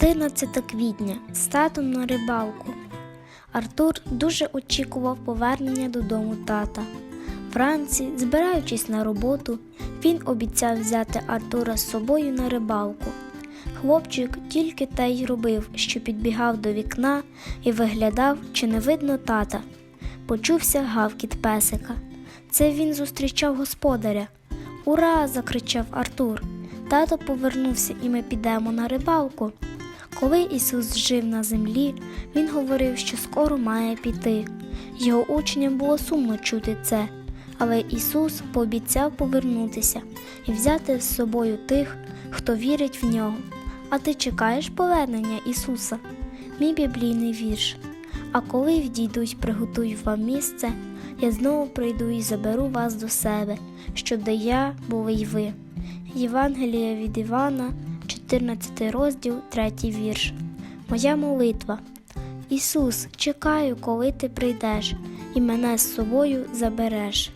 14 квітня з татом на рибалку. Артур дуже очікував повернення додому тата. Вранці, збираючись на роботу, він обіцяв взяти Артура з собою на рибалку. Хлопчик тільки те й робив, що підбігав до вікна і виглядав, чи не видно тата. Почувся гавкіт песика. Це він зустрічав господаря. Ура! закричав Артур. Тато повернувся, і ми підемо на рибалку. Коли Ісус жив на землі, Він говорив, що скоро має піти. Його учням було сумно чути це, але Ісус пообіцяв повернутися і взяти з собою тих, хто вірить в нього. А ти чекаєш повернення Ісуса? Мій біблійний вірш. А коли відійдуть, приготую вам місце, я знову прийду і заберу вас до себе, щоб де я були й ви. Євангелія від Івана, 14 розділ, 3 вірш. Моя молитва. Ісус, чекаю, коли ти прийдеш і мене з собою забереш.